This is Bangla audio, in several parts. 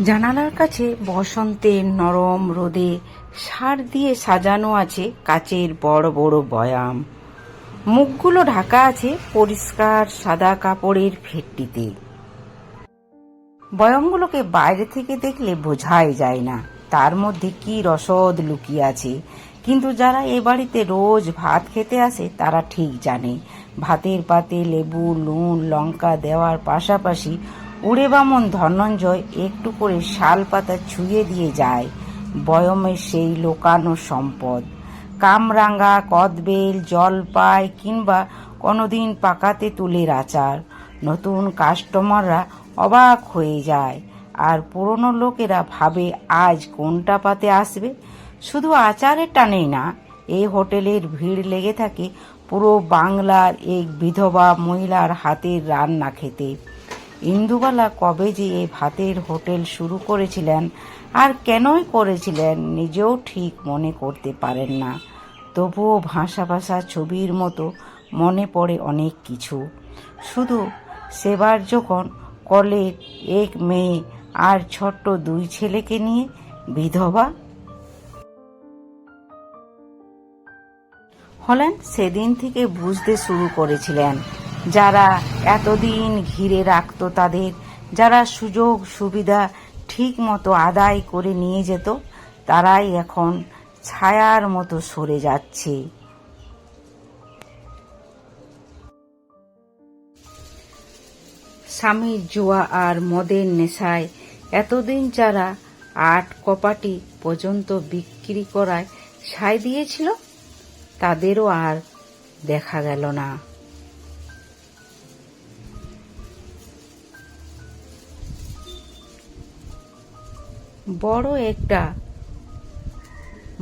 জানালার কাছে বসন্তের নরম রোদে সার দিয়ে সাজানো আছে কাচের বড় বড় বয়াম। মুখগুলো ঢাকা আছে পরিষ্কার সাদা কাপড়ের ফেটটিতে বয়ামগুলোকে বাইরে থেকে দেখলে বোঝাই যায় না, তার মধ্যে কি রসদ লুকিয়ে আছে। কিন্তু যারা এ বাড়িতে রোজ ভাত খেতে আসে, তারা ঠিক জানে, ভাতের পাতে লেবু নুন লঙ্কা দেওয়ার পাশাপাশি উড়ে বামন ধনঞ্জয় একটু করে শাল পাতা ছুঁয়ে দিয়ে যায়। বয়মের সেই লোকানো সম্পদ। কামরাঙ্গা, কদবেল, জলপাই কিংবা কোনোদিন পাকাতে তুলের আচার। নতুন কাস্টমাররা অবাক হয়ে যায়। আর পুরনো লোকেরা ভাবে, আজ কোনটা পাতে আসবে? শুধু আচারের টানেই না এই হোটেলের ভিড় লেগে থাকে পুরো বাংলার এক বিধবা মহিলার হাতের রান্না খেতে। ইন্দুবালা কবে যে এই ভাতের হোটেল শুরু করেছিলেন আর কেনই করেছিলেন নিজেও ঠিক মনে করতে পারেন না। তবুও ভাষা ভাষা ছবির মতো মনে পড়ে অনেক কিছু। শুধু সেবার যখন কলের এক মেয়ে আর ছোট্ট দুই ছেলেকে নিয়ে বিধবা হলেন সেদিন থেকে বুঝতে শুরু করেছিলেন। যারা এতদিন ঘিরে রাখত তাদের, যারা সুযোগ সুবিধা ঠিক মতো আদায় করে নিয়ে যেত, তারাই এখন ছায়ার মতো সরে যাচ্ছে। স্বামীর জুয়া আর মদের নেশায় এতদিন যারা আট কপাটি পর্যন্ত বিক্রি করায় সায় দিয়েছিল, তাদেরও আর দেখা গেল না। বড় একটা।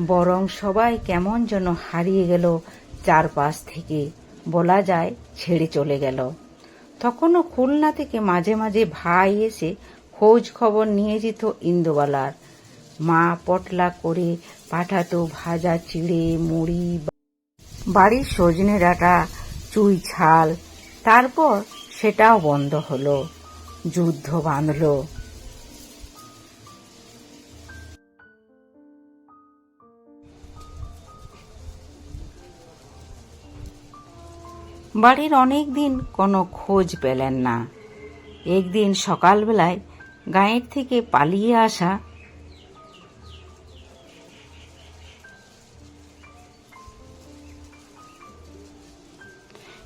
বরং সবাই কেমন যেন হারিয়ে গেল চারপাশ থেকে। বলা যায় ছেড়ে চলে গেল। তখনও খুলনা থেকে মাঝে মাঝে ভাই এসে খোঁজ খবর নিয়ে যেত ইন্দুবালার। মা পটলা করে পাঠাতো ভাজা চিড়ে, মুড়ি, বাড়ির সজনে ডাঁটা, চুই ছাল। তারপর সেটাও বন্ধ হলো। যুদ্ধ বাঁধলো। বাড়ির অনেক দিন কোনো খোঁজ পেলেন না। একদিন সকালবেলায় গাঁয়ের থেকে পালিয়ে আসা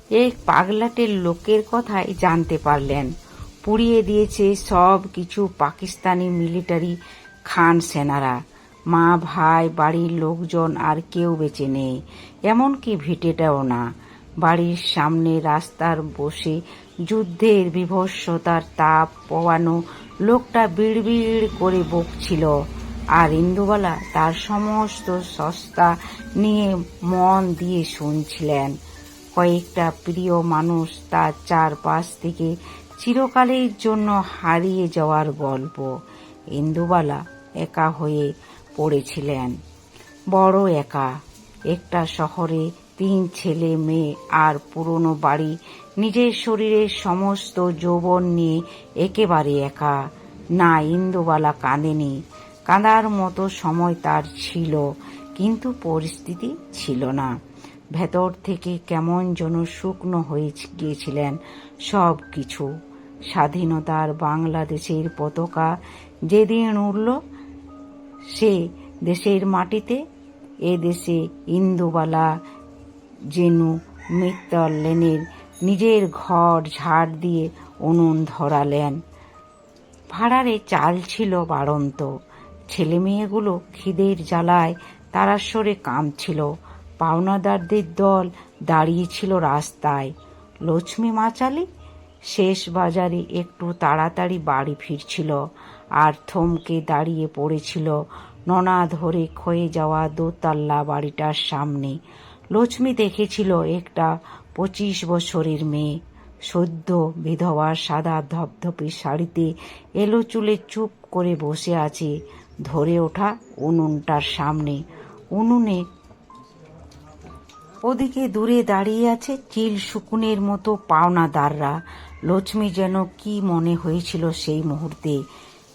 এক পাগলাটের লোকের কথাই জানতে পারলেন। পুড়িয়ে দিয়েছে সব কিছু পাকিস্তানি মিলিটারি খান সেনারা। মা, ভাই, বাড়ির লোকজন আর কেউ বেঁচে নেই, এমনকি ভিটেটাও না। বাড়ির সামনে রাস্তার বসে যুদ্ধের বিভৎসতার তাপ পোয়ানো লোকটা বিড়বিড় করে বকছিল। আর ইন্দুবালা তার সমস্ত সস্তা নিয়ে মন দিয়ে শুনছিলেন। কয়েকটা প্রিয় মানুষ তার চারপাশ থেকে চিরকালের জন্য হারিয়ে যাওয়ার গল্প। ইন্দুবালা একা হয়ে পড়েছিলেন। বড় একা, একটা শহরে তিন ছেলে মেয়ে আর পুরনো বাড়ি, নিজের শরীরের সমস্ত যৌবন নিয়ে একেবারে একা। না ইন্দুবালা কাঁদেনি। কাঁদার মতো সময় তার ছিল, কিন্তু পরিস্থিতি ছিল না। ভেতর থেকে কেমন যেন শুকনো হয়ে গিয়েছিলেন সব কিছু স্বাধীনতার বাংলাদেশের পতাকা যেদিন উড়ল, সে দেশের মাটিতে, এ দেশে ইন্দুবালা জেনু মিত্তল লেনের নিজের ঘর ঝাড় দিয়ে উনুন ধরালেন। ভাড়ারে চাল ছিল বাড়ন্ত। ছেলে মেয়েগুলো খিদের জ্বালায় তারাস্বরে কামছিল পাওনাদারদের দল দাঁড়িয়েছিল রাস্তায়। লক্ষ্মী মাচালি শেষ বাজারে একটু তাড়াতাড়ি বাড়ি ফিরছিল। আর থমকে দাঁড়িয়ে পড়েছিল ননা ধরে ক্ষয়ে যাওয়া দোতলা বাড়িটার সামনে। লক্ষ্মী দেখেছিল একটা পঁচিশ বছরের মেয়ে। সদ্য বিধবার সাদা ধপধপে শাড়িতে এলো চুলে চুপ করে বসে আছে। ধরে ওঠা উনুনটার সামনে। উনুনে ওদিকে দূরে দাঁড়িয়ে আছে চিল শুকুনের মতো পাওনাদাররা। লক্ষ্মী যেন কি মনে হয়েছিল সেই মুহূর্তে।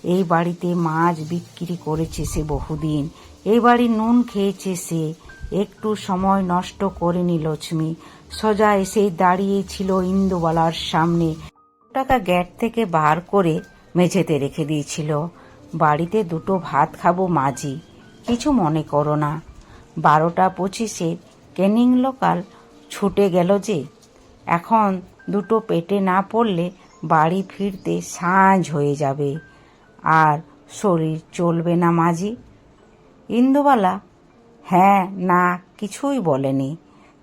এই বাড়িতে মাছ বিক্রি করেছে সে বহুদিন। এই বাড়ির নুন খেয়েছে সে। একটু সময় নষ্ট করেনি লক্ষ্মী। সোজা এসে দাঁড়িয়েছিল ইন্দুবালার সামনে। টাকা গ্যাট থেকে বার করে মেঝেতে রেখে দিয়েছিল। বাড়িতে দুটো ভাত খাব মাঝি, কিছু মনে করো না। বারোটা পঁচিশে কেনিং লোকাল ছুটে গেল যে, এখন দুটো পেটে না পড়লে বাড়ি ফিরতে সাঁঝ হয়ে যাবে। আর শরীর চলবে না মাঝি। ইন্দুবালা হ্যাঁ না, কিছুই বলেনি।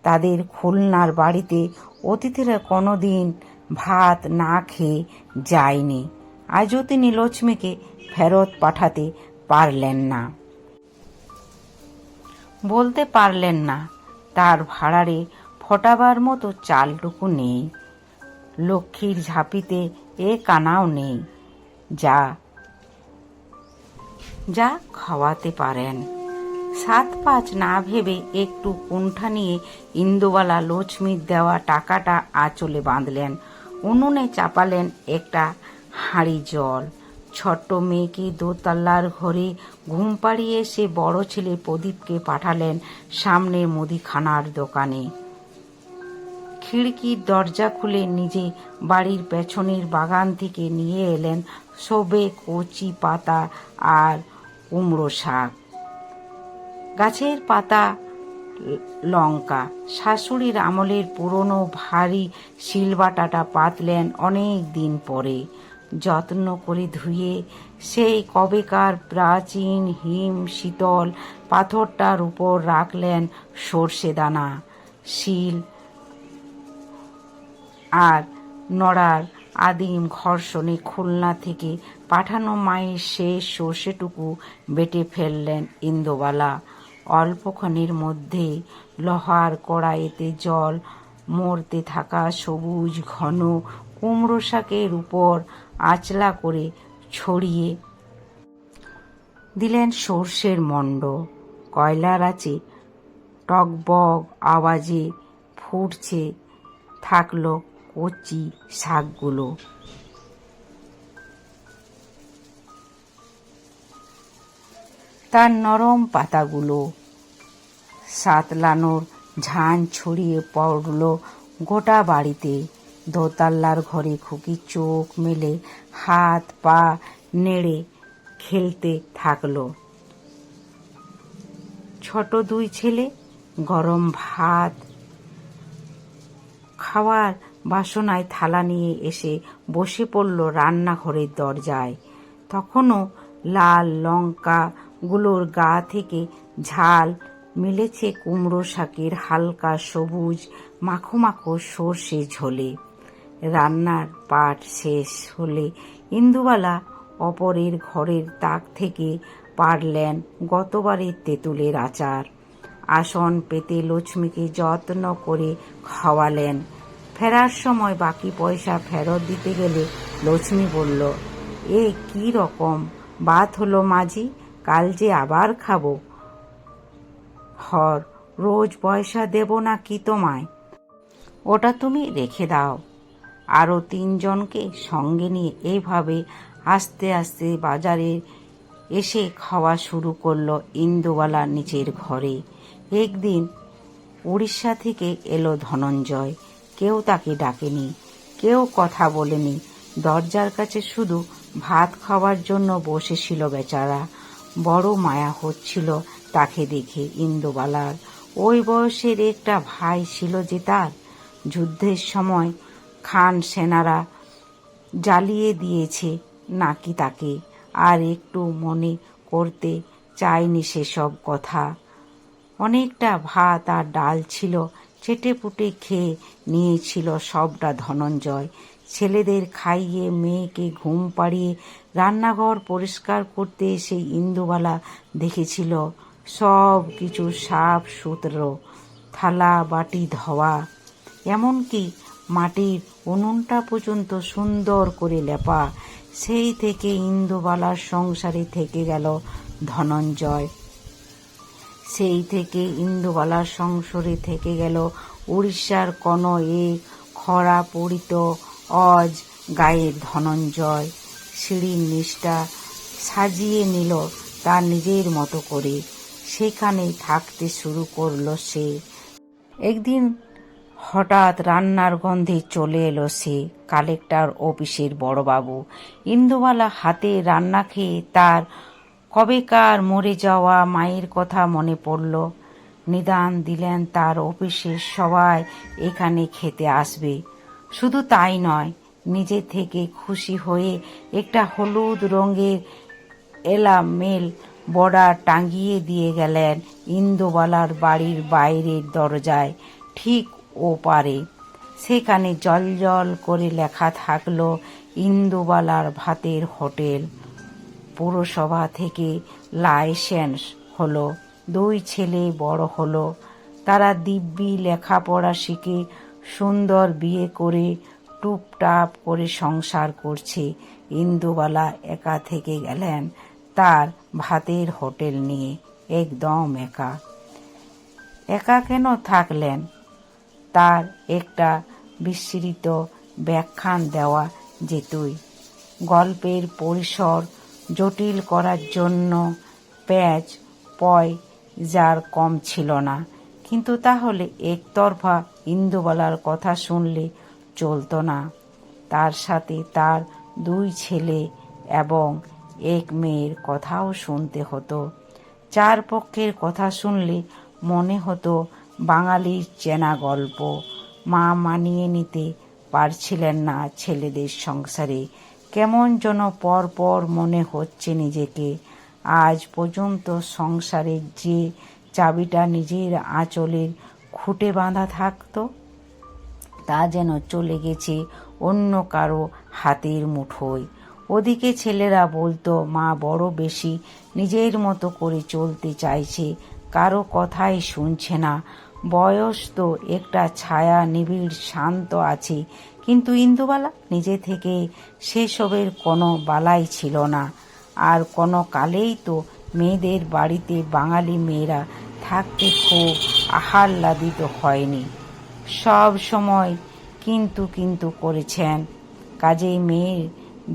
তাদের খুলনার বাড়িতে অতিথিরা কোনো দিন ভাত না খেয়ে যায়নি। আজও তিনি লক্ষ্মীকে ফেরত পাঠাতে পারলেন না। বলতে পারলেন না, তার ভাড়ারে ফটাবার মতো চালটুকু নেই। লক্ষ্মীর ঝাঁপিতে এ কানাও নেই। যা যা খাওয়াতে পারেন। সাত পাঁচ না ভেবে একটু কুণ্ঠা নিয়ে ইন্দুবালা লক্ষ্মীর দেওয়া টাকাটা আঁচলে বাঁধলেন। উনুনে চাপালেন একটা হাঁড়ি জল। ছোট্ট মেয়েকে দোতলার ঘরে ঘুম পাড়িয়ে সে বড় ছেলে প্রদীপকে পাঠালেন সামনের মুদিখানার দোকানে। খিড়কির দরজা খুলে নিজে বাড়ির পেছনের বাগান থেকে নিয়ে এলেন সবে কচি পাতা আর কুমড়ো শাক। গাছের পাতা, লঙ্কা। শাশুড়ির আমলের পুরনো ভারী শিলবাটাটা পাতলেন অনেক দিন পরে। যত্ন করে ধুয়ে সেই কবেকার প্রাচীন, হিম, শীতল পাথরটার উপর রাখলেন সর্ষে দানা, শিল আর নড়ার আদিম ঘর্ষণে খুলনা থেকে পাঠানো মায়ের শেষ সর্ষেটুকু বেটে ফেললেন ইন্দোবালা। অল্পক্ষণের মধ্যে লোহার কড়াইতে জল, মরতে থাকা সবুজ ঘন কুমড়ো শাকের উপর আঁচলা করে ছড়িয়ে দিলেন সর্ষের মণ্ড। কয়লার আছে টকবক আওয়াজে ফুটছে, থাকল কচি শাকগুলো। তার নরম পাতাগুলো। সাতলানোর ঝান ছড়িয়ে পড়ল গোটা বাড়িতে। দোতাল্লার ঘরে খুকি চোখ মেলে হাত পা নেড়ে খেলতে থাকল। ছোট দুই ছেলে গরম ভাত খাওয়ার বাসনায় থালা নিয়ে এসে বসে পড়ল রান্নাঘরের দরজায়। তখনও লাল লঙ্কা গুলোর গা থেকে ঝাল মিলেছে কুমড়ো শাকের হালকা সবুজ মাখো মাখো সর্ষে ঝোলে। রান্নার পাট শেষ হলে ইন্দুবালা অপরের ঘরের তাক থেকে পারলেন গতবারের তেঁতুলের আচার। আসন পেতে লক্ষ্মীকে যত্ন করে খাওয়ালেন। ফেরার সময় বাকি পয়সা ফেরত দিতে গেলে লক্ষ্মী বলল, এ কি রকম? বাত হলো মাঝি? কাল যে আবার খাব। হর, রোজ পয়সা দেব না কি তোমায়? ওটা তুমি রেখে দাও। আরও তিনজনকে সঙ্গে নিয়ে এইভাবে আস্তে আস্তে বাজারে এসে খাওয়া শুরু করল ইন্দুবালা নিচের ঘরে। একদিন উড়িষ্যা থেকে এলো ধনঞ্জয়। কেউ তাকে ডাকেনি, কেউ কথা বলেনি। দরজার কাছে শুধু ভাত খাওয়ার জন্য বসেছিল বেচারা। বড় মায়া হচ্ছিল তাকে দেখে ইন্দুবালার। ওই বয়সের একটা ভাই ছিল যে তার। যুদ্ধের সময় খান সেনারা জ্বালিয়ে দিয়েছে নাকি তাকে। আর একটু মনে করতে চায়নি সেসব কথা। অনেকটা ভাত আর ডাল ছিল চেটে পুটে খেয়ে নিয়েছিল সবটা ধনঞ্জয়। ছেলেদের খাইয়ে, মেয়েকে ঘুম পাড়িয়ে রান্নাঘর পরিষ্কার করতে সেই ইন্দুবালা দেখেছিল। সব কিছু সাফ সুতরো, থালা, বাটি, ধোয়া। এমনকি মাটির উনুনটা পর্যন্ত সুন্দর করে লেপা। সেই থেকে ইন্দুবালার সংসারে থেকে গেল ধনঞ্জয়। সেই থেকে ইন্দুবালার সংসারে থেকে গেল উড়িষ্যার কোন এক খরা পড়িত অজ গায়ের ধনঞ্জয়। সিঁড়ির নিষ্ঠা সাজিয়ে নিল তার নিজের মতো করে। সেখানেই থাকতে শুরু করল সে। একদিন হঠাৎ রান্নার গন্ধে চলে এলো সে, কালেক্টর অফিসের বড়বাবু। ইন্দুবালা হাতে রান্না খেয়ে তার কবেকার মরে যাওয়া মায়ের কথা মনে পড়ল। নিদান দিলেন তার অফিসের সবাই এখানে খেতে আসবে। শুধু তাই নয়, নিজে থেকে খুশি হয়ে একটা হলুদ রঙের এলামেল বর্ডার টাঙিয়ে দিয়ে গেলেন ইন্দুবালার বাড়ির বাইরের দরজায়, ঠিক ও পারে সেখানে জল করে লেখা থাকল ইন্দুবালার ভাতের হোটেল। পুরসভা থেকে লাইসেন্স হলো, দুই ছেলে বড় হলো। তারা দিব্যি লেখাপড়া শিখে সুন্দর বিয়ে করে টুপটাপ করে সংসার করছে। ইন্দুবালা একা থেকে গেলেন তার ভাতের হোটেল নিয়ে। একদম একা। একা কেন থাকলেন? তার একটা বিস্তৃত ব্যাখ্যান দেওয়া যেতই গল্পের পরিসর জটিল করার জন্য প্যাচ, পয় যার কম ছিল না। কিন্তু তাহলে একতরফা ইন্দুবালার কথা শুনলে চলতো না। তার সাথে তার দুই ছেলে এবং এক মেয়ের কথাও শুনতে হতো। চার পক্ষের কথা শুনলে মনে হতো বাঙালির চেনা গল্প। মা মানিয়ে নিতে পারছিলেন না ছেলেদের সংসারে। কেমন যেন পর পর মনে হচ্ছে নিজেকে। আজ পর্যন্ত সংসারের যে চাবিটা নিজের আঁচলের খুঁটে বাঁধা থাকতো। তা যেন চলে গেছে অন্য কারও হাতের মুঠোয়। ওদিকে ছেলেরা বলতো, মা বড় বেশি, নিজের মতো করে চলতে চাইছে, কারও কথাই শুনছে না। বয়স তো একটা ছায়া, নিবিড়, শান্ত আছে। কিন্তু ইন্দুবালা নিজে থেকে সেসবের কোনো বালাই ছিল না। আর কোনো কালেই তো মেয়েদের বাড়িতে বাঙালি মেয়েরা থাকতে খুব আহ্লাদিত হয়নি। সব সময় কিন্তু কিন্তু করেছেন। কাজেই মেয়ের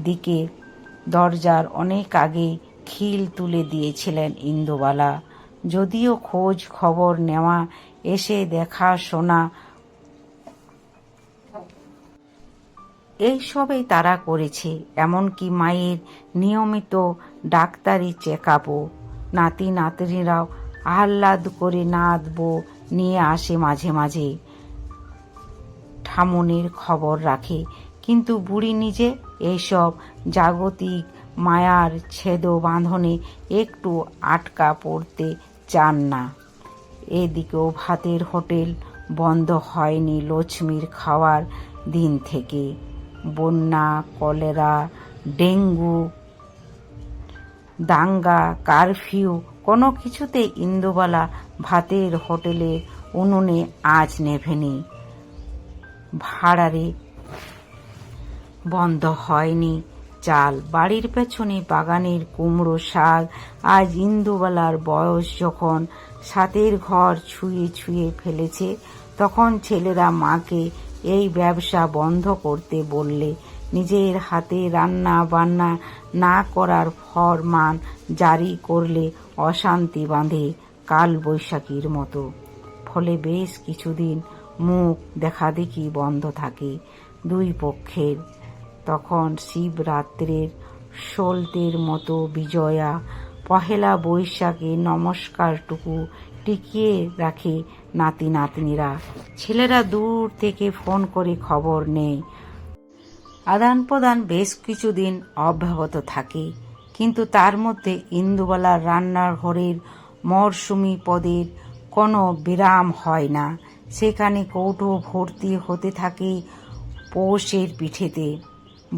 দিকে দরজার অনেক আগে খিল তুলে দিয়েছিলেন ইন্দুবালা। যদিও খোঁজ খবর নেওয়া, এসে দেখা শোনা এইসবেই তারা করেছে, এমনকি মায়ের নিয়মিত ডাক্তারি চেক আপও নাতি নাতনিরাও আহ্লাদ করে নাদবো, নিয়ে আসে মাঝে মাঝে। ঠামনের খবর রাখে, কিন্তু বুড়ি নিজে এইসব জাগতিক মায়ার ছেদ বাঁধনে একটু আটকা পড়তে চান না। এদিকেও ভাতের হোটেল বন্ধ হয়নি লক্ষ্মীর খাওয়ার দিন থেকে। বন্যা, কলেরা, ডেঙ্গু, দাঙ্গা, কারফিউ কোনো কিছুতে ইন্দুবালা ভাতের হোটেলে উনুনে আজ নেভেনি। ভাড়ারে বন্ধ হয়নি চাল। বাড়ির পেছনে বাগানের কুমড়ো শাক। আজ ইন্দুবালার বয়স যখন সাতের ঘর ছুঁয়ে ছুঁয়ে ফেলেছে, তখন ছেলেরা মাকে এই ব্যবসা বন্ধ করতে বললে নিজের হাতে রান্না বান্না না করার ফরমান জারি করলে অশান্তি বাঁধে কাল বৈশাখীর মতো। ফলে বেশ কিছুদিন মুখ দেখাদেখি বন্ধ থাকে দুই পক্ষের। তখন শিবরাত্রের সলতের মতো বিজয়া পহেলা বৈশাখে নমস্কারটুকু টিকিয়ে রাখে নাতি নাতনিরা ছেলেরা দূর থেকে ফোন করে খবর নেয়। আদান প্রদান বেশ কিছুদিন অব্যাহত থাকে। কিন্তু তার মধ্যে ইন্দুবালার রান্নার ঘরের মরশুমি পদের কোনো বিরাম হয় না। সেখানে কৌটো ভর্তি হতে থাকে পৌষের পিঠেতে।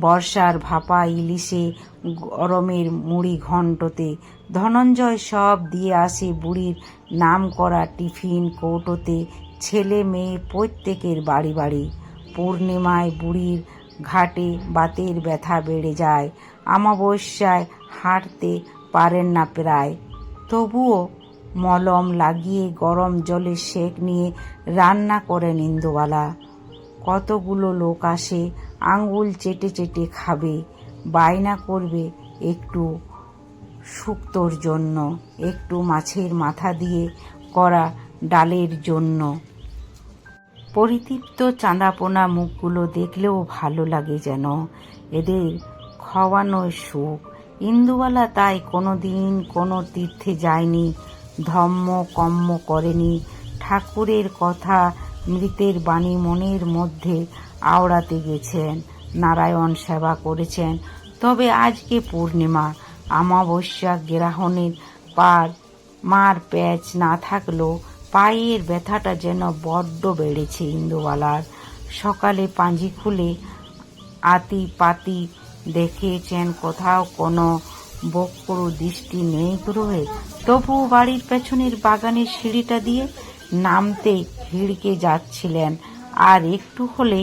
বর্ষার ভাপা ইলিশে গরমের মুড়ি ঘণ্টতে ধনঞ্জয় সব দিয়ে আসে বুড়ির নাম করা টিফিন কৌটোতে। ছেলে মেয়ে প্রত্যেকের বাড়ি বাড়ি। পূর্ণিমায় বুড়ির ঘাটে বাতের ব্যথা বেড়ে যায়। আমাবস্যায় হাঁটতে পারেন না প্রায়। তবুও মলম লাগিয়ে গরম জলে সেক নিয়ে রান্না করেন ইন্দুবালা। কতগুলো লোক আসে আঙ্গুল চেটে চেটে খাবে, বায়না করবে একটু শুক্তোর জন্য, একটু মাছের মাথা দিয়ে করা ডালের জন্য। পরিতৃপ্ত চাঁদাপোনা মুখগুলো দেখলেও ভালো লাগে যেন। এদের খাওয়ানোর সুখ। ইন্দুবালা তাই কোনো দিন কোনো তীর্থে যায়নি, ধম্ম কম্ম করেনি। ঠাকুরের কথা মৃতের বাণী মনের মধ্যে আওড়াতে গেছেন, নারায়ণ সেবা করেছেন। তবে আজকে পূর্ণিমা, অমাবস্যা গ্রাহণের পার মার প্যাচ না থাকলেও পায়ের ব্যথাটা যেন বড্ড বেড়েছে ইন্দুবালার। সকালে পাঞ্জি খুলে আতি পাতি দেখেছেন কোথাও কোনো বক্র দৃষ্টি নেই গ্রহে তবু বাড়ির পেছনের বাগানের সিঁড়িটা দিয়ে নামতে হিড়কে যাচ্ছিলেন। আর একটু হলে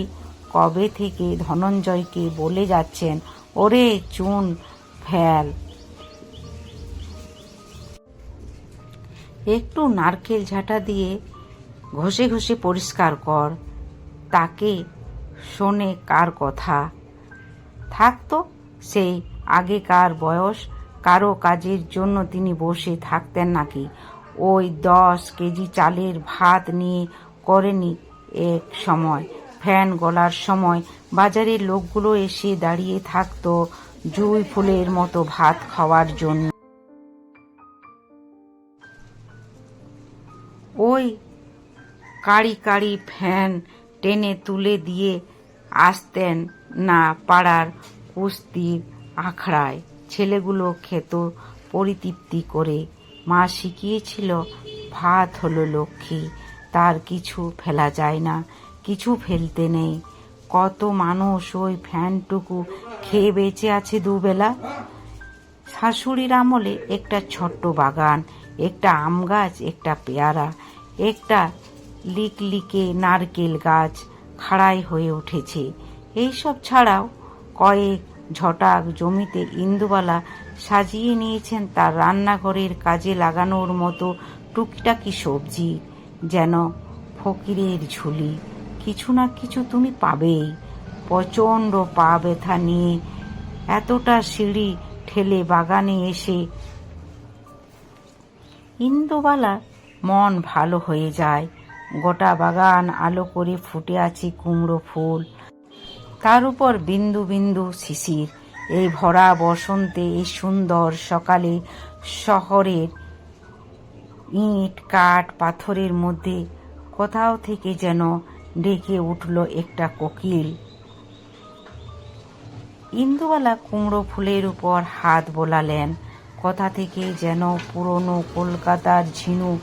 কবে থেকে ধনঞ্জয়কে বলে যাচ্ছেন, ওরে চুন ফেল। একটু নারকেল ঝাঁটা দিয়ে ঘষে ঘষে পরিষ্কার কর। তাকে শোনে কার কথা। থাকতো সেই আগেকার বয়স কারও কাজের জন্য তিনি বসে থাকতেন নাকি? ওই দশ কেজি চালের ভাত নিয়ে করেনি এক সময়। ফ্যান গলার সময় বাজারের লোকগুলো এসে দাঁড়িয়ে থাকতো জুই ফুলের মতো ভাত খাওয়ার জন্য। ওই কাড়ি কাড়ি ফ্যান টেনে তুলে দিয়ে আসতেন না পাড়ার কুস্তির আখড়ায়। ছেলেগুলো খেত পরিতৃপ্তি করে। মা শিখিয়েছিল, ভাত হলো লক্ষ্মী, তার কিছু ফেলা যায় না, কিছু ফেলতে নেই। কত মানুষ ওই ফ্যানটুকু খেয়ে বেঁচে আছে দুবেলা? শাশুড়ির আমলে একটা ছোট্ট বাগান একটা আম গাছ, একটা পেয়ারা, একটা লিকলিকে নারকেল গাছ খাড়াই হয়ে উঠেছে। এইসব ছাড়াও কয়েক ঝটাক জমিতে ইন্দুবালা সাজিয়ে নিয়েছেন তার রান্নাঘরের কাজে লাগানোর মতো টুকিটাকি সবজি, যেন ফকিরের ঝুলি। কিছু না কিছু তুমি পাবেই। প্রচণ্ড পা ব্যথা নিয়ে এতটা সিঁড়ি ঠেলে বাগানে এসে ইন্দুবালা, মন ভালো হয়ে যায়। গোটা বাগান আলো করে ফুটে আছে কুমড়ো ফুল। তার উপর বিন্দু বিন্দু শিশির। এই ভরা বসন্তে, এই সুন্দর সকালে শহরের ইট, কাঠ, পাথরের মধ্যে কোথাও থেকে যেন ডেকে উঠল একটা কোকিল। ইন্দুবালা কুমড়ো ফুলের উপর হাত বোলালেন। কথা থেকে যেন পুরনো কলকাতার ঝিনুক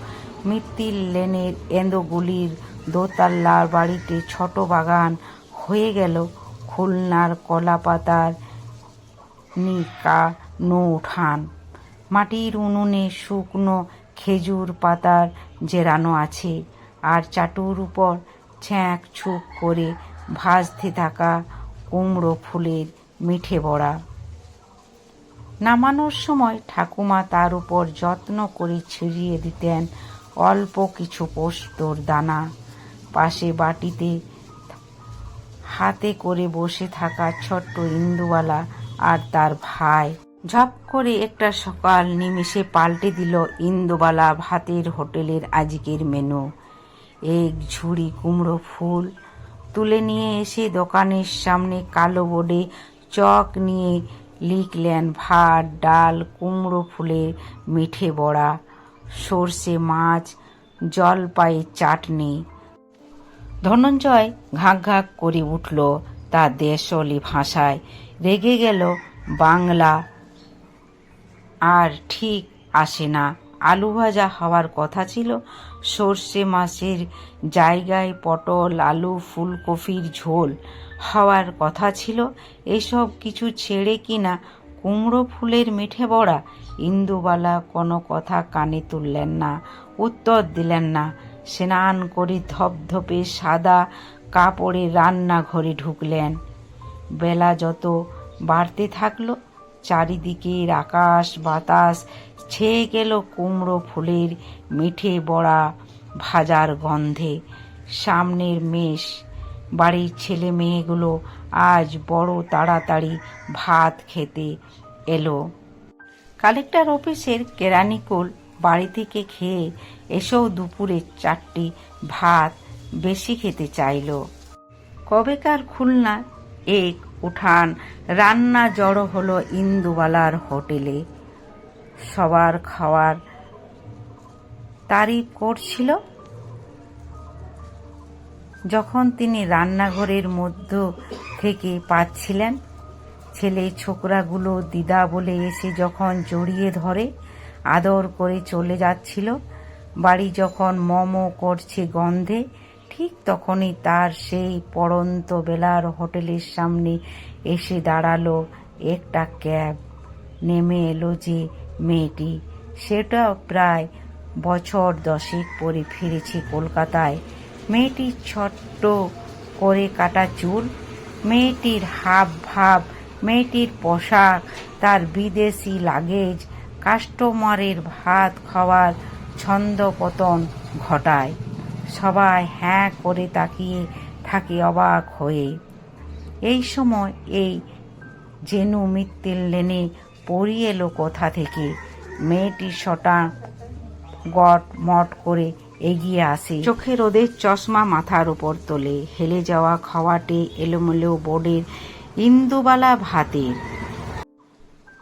মিত্তির লেনের এন্দোগুলির দোতলার বাড়িতে ছোট বাগান হয়ে গেল খুলনার কলাপাতার নিকা নো উঠান মাটির উনুনে শুকনো খেজুর পাতার জেরানো আছে আর চাটুর উপর ছ্যাঁক ছুক করে ভাজতে থাকা কুমড়ো ফুলের মিঠে বড়া। নামানোর সময় ঠাকুমা তার উপর যত্ন করে ছিড়িয়ে দিতেন অল্প কিছু পোস্তর দানা। পাশে বাটিতে হাতে করে বসে থাকা ছোট্ট ইন্দুওয়ালা আর তার ভাই। ঝপ করে একটা সকাল নিমিষে পাল্টে দিল ইন্দুবালা ভাতের হোটেলের আজকের মেনু। এক ঝুড়ি কুমড়ো ফুল তুলে নিয়ে এসে দোকানের সামনে কালো বোর্ডে চক নিয়ে লিখলেন ভাত, ডাল, কুমড়ো ফুলের মিঠে বড়া, সর্ষে, মাছ, জলপাইয়ের চাটনি। ধনঞ্জয় ঘাঁক ঘাঁক করে উঠল তা দেশলি ভাষায়। রেগে গেল বাংলা। আর ঠিক আসে না। আলু ভাজা হওয়ার কথা ছিল। সর্ষে মাছের জায়গায় পটল, আলু, ফুলকপির ঝোল হওয়ার কথা ছিল। এসব কিছু ছেড়ে কিনা কুমড়ো ফুলের মিঠে বড়া? ইন্দুবালা কোনো কথা কানে তুললেন না, উত্তর দিলেন না। স্নান করে ধপধপে সাদা কাপড়ে রান্নাঘরে ঢুকলেন। বেলা যত বাড়তে থাকল, চারিদিকের আকাশ বাতাস ছেয়ে গেল কুমড়ো ফুলের মিঠে বড়া ভাজার গন্ধে। সামনের মেষ, বাড়ির ছেলে মেয়েগুলো আজ বড় তাড়াতাড়ি ভাত খেতে এলো। কালেক্টর অফিসের কেরানিকুল বাড়ি থেকে খেয়ে এসেও দুপুরে চারটি ভাত বেশি খেতে চাইল। কবেকার খুলনা এক উঠান রান্না জড়ো হলো ইন্দুবালার হোটেলে। সবার খাওয়ার তারিফ করছিল। যখন তিনি রান্নাঘরের মধ্য থেকে পাচ্ছিলেন, ছেলে ছোকরাগুলো দিদা বলে এসে যখন জড়িয়ে ধরে আদর করে চলে যাচ্ছিল, বাড়ি যখন মমো করছে গন্ধে, ঠিক তখনই তার সেই পড়ন্ত বেলার হোটেলের সামনে এসে দাঁড়াল একটা ক্যাব। নেমে এলো যে মেয়েটি। সেটা প্রায় বছর দশেক পরে ফিরেছে কলকাতায়। মেয়েটির ছোট্ট করে কাটা চুল, মেয়েটির হাব ভাব, মেয়েটির পোশাক, তার বিদেশি লাগেজ, কাস্টমারের ভাত খাওয়ার ছন্দপতন ঘটায়। সবাই হ্যাঁ করে তাকিয়ে থাকে অবাক হয়ে। এই সময় এই জেনু মিত্তিল লেনে পড়িয়ে এলো কোথা থেকে? মেয়েটি সটা গট মট করে এগিয়ে আসে। চোখে রোদের চশমা মাথার উপর তোলে। হেলে যাওয়া খাওয়াটে, এলোমেলো বোর্ডের ইন্দুবালা ভাতের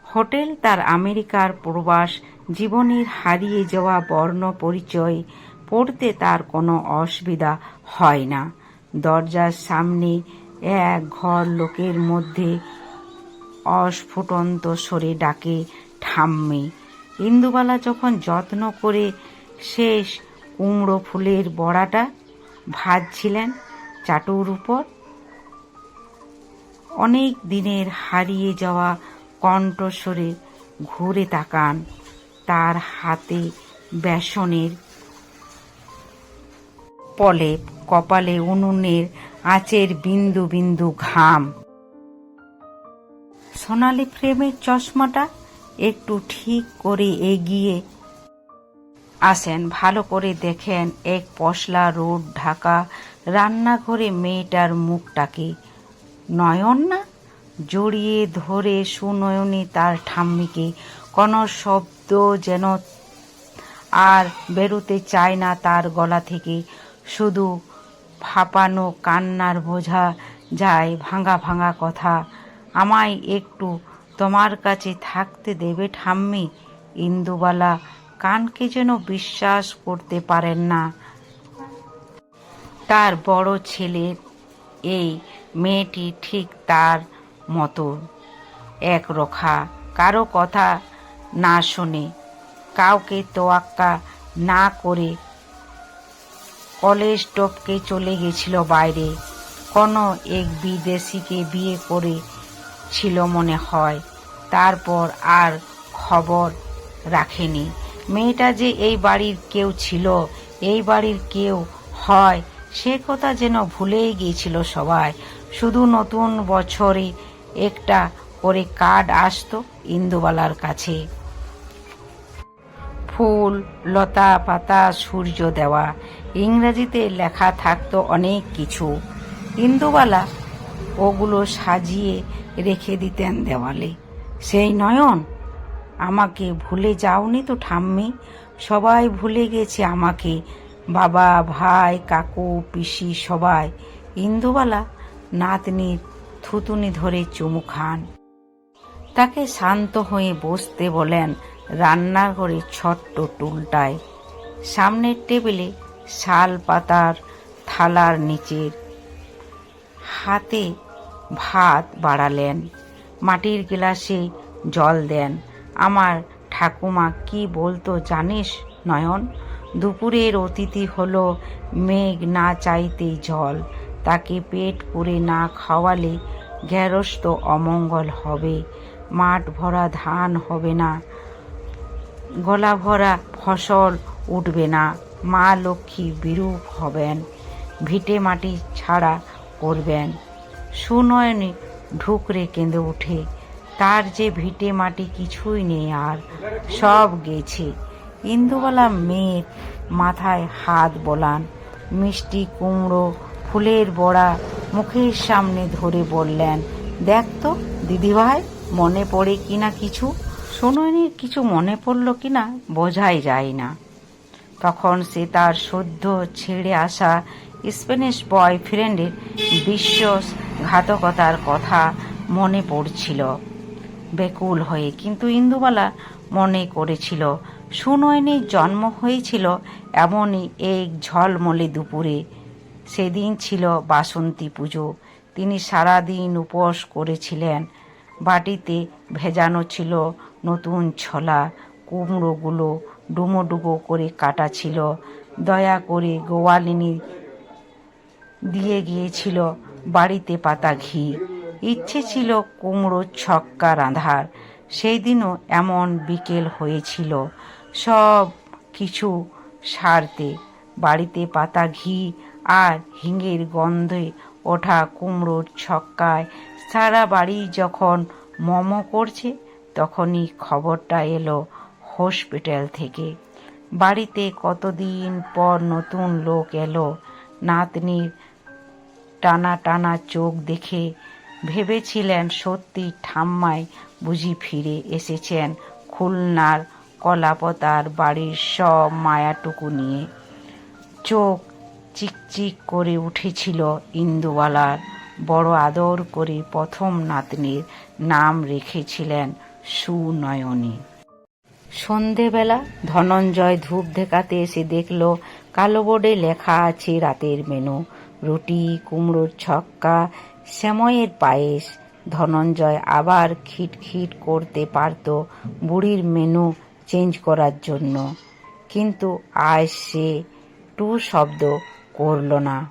হোটেল তার আমেরিকার প্রবাস, জীবনের হারিয়ে যাওয়া বর্ণ পরিচয় পড়তে তার কোনো অসুবিধা হয় না। দরজার সামনে এক ঘর লোকের মধ্যে অস্ফুটন্ত সরে ডাকে, ঠাম্মি। ইন্দুবালা যখন যত্ন করে শেষ কুমড়ো ফুলের বড়াটা ভাজছিলেন চাটুর উপর, অনেক দিনের হারিয়ে যাওয়া কণ্ঠস্বরে ঘুরে তাকান তার হাতে বেসনের পলেপ কপালে উনুনের আঁচের বিন্দু বিন্দু ঘাম। সোনালি ফ্রেমের চশমাটা একটু ঠিক করে এগিয়ে আসেন, ভালো করে দেখেন এক পশলা রোড ঢাকা রান্নাঘরে মেয়েটার মুখটাকে। নয়ন না? জড়িয়ে ধরে সুনয়নী তার ঠাম্মিকে। কোনো শব্দ যেন আর বেরোতে চায় না তার গলা থেকে। শুধু ফাঁপানো কান্নার বোঝা যায় ভাঙা ভাঙা কথা। আমায় একটু তোমার কাছে থাকতে দেবে ঠাম্মি। ইন্দুবালা, কানকে যেন বিশ্বাস করতে পারেন না। তার বড় ছেলের এই মেয়েটি ঠিক তার মতো। একরোখা কারও কথা না শোনে, কাউকে তোয়াক্কা না করে কলেজ টপকে চলে গেছিল বাইরে। কোনো এক বিদেশিকে বিয়ে করে ছিল মনে হয়। তারপর আর খবর রাখেনি। মেয়েটা যে এই বাড়ির কেউ ছিল, এই বাড়ির কেউ হয়, সে কথা যেন ভুলেই গিয়েছিল সবাই। শুধু নতুন বছরে একটা করে কার্ড আসতো ইন্দুবালার কাছে। ফুল, লতা, পাতা, সূর্য দেওয়া। ইংরেজিতে লেখা থাকতো অনেক কিছু। ইন্দুবালা ওগুলো সাজিয়ে রেখে দিতেন দেওয়ালে। সেই নয়ন, আমাকে ভুলে যাওনি তো ঠাম্মি, সবাই ভুলে গেছে আমাকে। বাবা, ভাই, কাকু, পিসি, সবাই, ইন্দুবালা নাতনির থুতুনি ধরে চুমু খান। তাকে শান্ত হয়ে বসতে বলেন রান্নাঘরে ছোট্ট টুলটায়। সামনের টেবিলে শাল পাতার থালার নিচের হাতে ভাত বাড়ালেন, মাটির গ্লাসে জল দেন। আমার ঠাকুমা কি বলতো জানিস, নয়ন? দুপুরের অতিথি হলো মেঘ না চাইতেই জল। তাকে পেট পুরে না খাওয়ালে গ্যারস্ত অমঙ্গল হবে। মাঠ ভরা ধান হবে না, গলা ভরা ফসল উঠবে না। মা লক্ষ্মী বিরূপ হবেন, ভিটে মাটি ছাড়া করবেন। সুনয়নে ঢুকরে কেঁদে ওঠে তার যে ভিটে মাটি কিছুই নেই আর, সব গেছে। ইন্দুবালা মেয়ের মাথায় হাত বলান, মিষ্টি কুমড়ো ফুলের বড়া মুখের সামনে ধরে বললেন, দেখ তো, দিদিভাই, মনে পড়ে কিনা কিছু? সোনয়নির কিছু মনে পড়ল কিনা বোঝাই যায় না। তখন সে তার সদ্য ছেড়ে আসা স্প্যানিশ বয়ফ্রেন্ডের বিশ্বাসঘাতকতার কথা মনে পড়ছিল। বেকুল হয়ে কিন্তু ইন্দুবালা মনে করেছিল সুনয়নীর জন্ম হয়েছিল এমনই এক ঝলমলে দুপুরে। সেদিন ছিল বাসন্তী পুজো, তিনি সারাদিন উপোস করেছিলেন। বাটিতে ভেজানো ছিল নতুন ছোলা, কুমড়োগুলো ডুমো ডুবো করে কাটা ছিল, দয়া করে গোয়ালিনী দিয়ে গিয়েছিল বাড়িতে পাতা ঘি। ইচ্ছে ছিল কুমড়ো ছক্কা রাঁধার। সেই দিনও এমন বিকেল হয়েছিল। সব কিছু সারতে, বাড়িতে পাতা ঘি আর হিঙের গন্ধে ওঠা কুমড়োর ছক্কায় সারা বাড়ি যখন মম করছে, তখনই খবরটা এলো হসপিটাল থেকে। বাড়িতে কতদিন পর নতুন লোক এলো, নাতনির টানা টানা চোখ দেখে ভেবেছিলেন সত্যি ঠাম্মায় বুঝি ফিরে এসেছেন খুলনার কলাপতার বাড়ির সব মায়াটুকু নিয়ে। চোখ চিকচিক করে উঠেছিল ইন্দুবালার। বড় আদর করে প্রথম নাতনির নাম রেখেছিলেন সুনয়নী। সন্ধেবেলা ধনঞ্জয় ধূপ দেখাতে এসে দেখল কালো বোর্ডে লেখা আছে রাতের মেনু। রুটি, কুমড়োর ছক্কা, শ্যাময়ের পায়েস, ধনঞ্জয় আবার খিটখিট করতে পারত বুড়ির মেনু চেঞ্জ করার জন্য। কিন্তু আজ সে টু শব্দ করল না।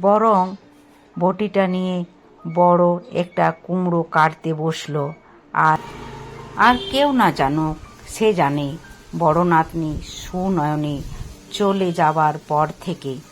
বরং বটিটা নিয়ে বড় একটা কুমড়ো কাটতে বসল। আর আর কেউ না জানুক, সে জানে, বড় নাতনি সুনয়নে চলে যাবার পর থেকে